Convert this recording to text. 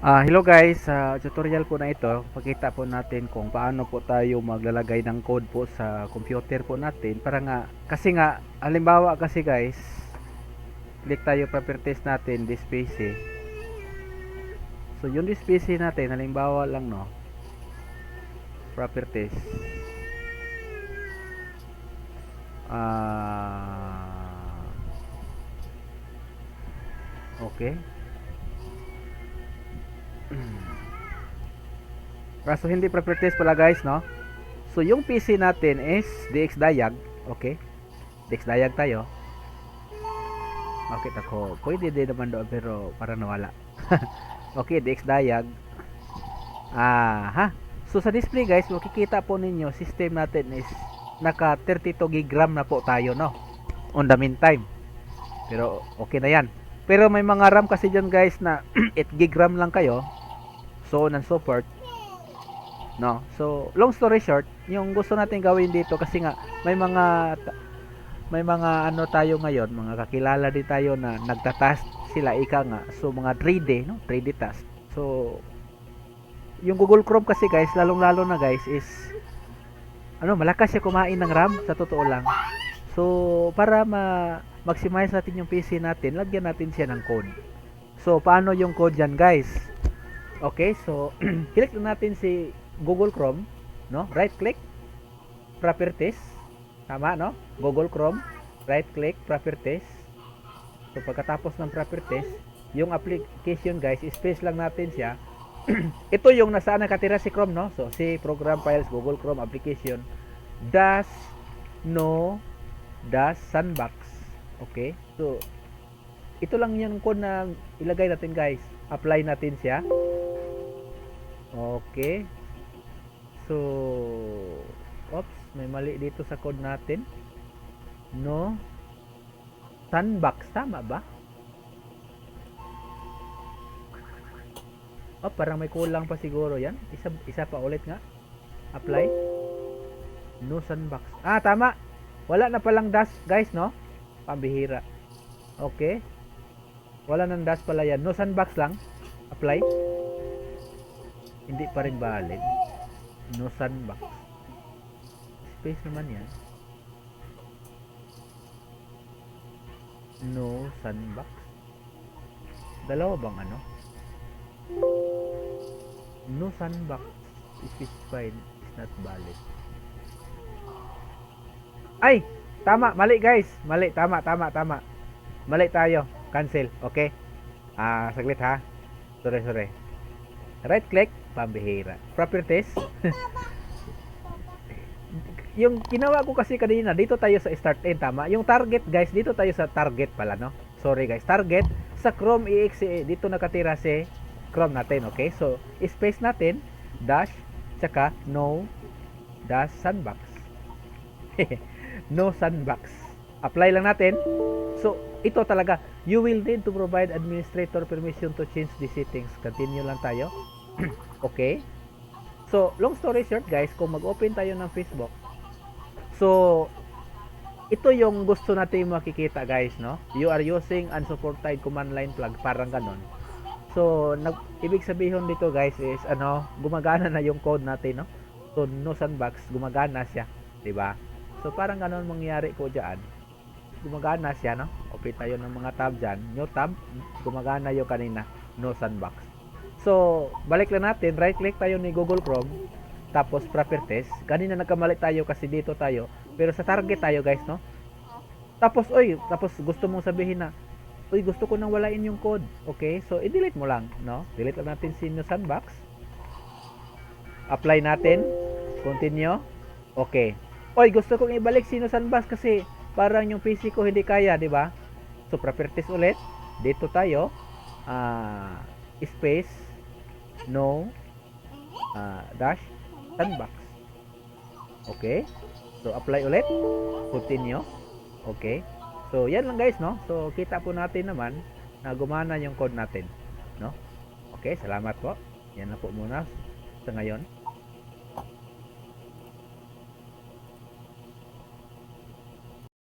Ah, hello guys, sa tutorial po na ito, pakita po natin kung paano po tayo maglalagay ng code po sa computer po natin para nga kasi nga halimbawa kasi guys, click tayo properties natin this PC. So yung this PC natin halimbawa lang no. Properties. Ah Okay. Kaso hindi properties pala guys, no? So yung PC natin is DXDiag, okay? DXDiag tayo. Bakit ako? Pwede din naman doon pero para nawala. okay, DXDiag. Ah, ha. So sa display guys, makikita po ninyo system natin is naka 32 gig RAM na po tayo, no? On the meantime. Pero okay na yan. Pero may mga RAM kasi dyan guys na 8 gig RAM lang kayo. So on and so forth. No. So long story short, yung gusto natin gawin dito kasi nga may mga may mga ano tayo ngayon, mga kakilala din tayo na nagtatast sila ika nga. So mga 3D, no? 3D task. So yung Google Chrome kasi guys, lalong-lalo na guys is ano, malakas siya kumain ng RAM sa totoo lang. So para ma maximize natin yung PC natin, lagyan natin siya ng code. So paano yung code diyan, guys? Okay, so click natin si Google Chrome, no? Right click, properties. Tama, no? Google Chrome, right click, properties. So pagkatapos ng properties, yung application guys, space lang natin siya. Ito yung nasaan nakatira si Chrome, no? So si program files, Google Chrome application, dash no dash sandbox. Okay? So ito lang yung code na ilagay natin guys. Apply natin siya. Okay. So, oops, may mali dito sa code natin. No. Sandbox, tama ba? Oh, parang may kulang pa siguro yan. Isa, isa pa ulit nga. Apply. No sandbox. Ah, tama. Wala na palang dash, guys, no? Pambihira. Okay. Wala nang dash pala yan. No sandbox lang. Apply. Hindi pa rin valid. No sandbox. Space naman yan. No sandbox. Dalawa bang ano? No sandbox specified is not valid. Ay! Tama, mali guys. Mali, tama, tama, tama. Mali tayo. Cancel, okay? Ah, saglit ha. Sorry, sorry. Right click, pambihira. Properties. yung ginawa ko kasi kanina, dito tayo sa start end, tama? Yung target guys, dito tayo sa target pala, no? Sorry guys, target sa Chrome EXE, dito nakatira si Chrome natin, okay? So, space natin, dash, tsaka no, dash sandbox. no sandbox. Apply lang natin. So, ito talaga, you will need to provide administrator permission to change the settings. Continue lang tayo. okay? So, long story short guys, kung mag-open tayo ng Facebook, so, ito yung gusto natin makikita guys, no? You are using unsupported command line flag, parang ganon. So, nag, ibig sabihin dito guys is, ano, gumagana na yung code natin, no? So, no sandbox, gumagana siya, di ba? So, parang ganon mangyari ko dyan. Gumagana siya, no? Open tayo ng mga tab dyan. New tab, gumagana yung kanina, no sandbox. So, balik lang natin, right click tayo ni Google Chrome, tapos properties. Kanina nagkamali tayo kasi dito tayo, pero sa target tayo guys, no? Tapos, oy, tapos gusto mong sabihin na, uy, gusto ko nang walain yung code. Okay? So, i-delete mo lang, no? Delete lang natin si no sandbox. Apply natin. Continue. Okay. Oy, gusto kong ibalik si no sandbox kasi parang yung PC ko hindi kaya, di ba? So, properties ulit. Dito tayo. Ah, space no ah, dash sandbox. Okay? So, apply ulit. Continue. Okay? So, yan lang guys, no? So, kita po natin naman na gumana yung code natin, no? Okay, salamat po. Yan na po muna sa ngayon.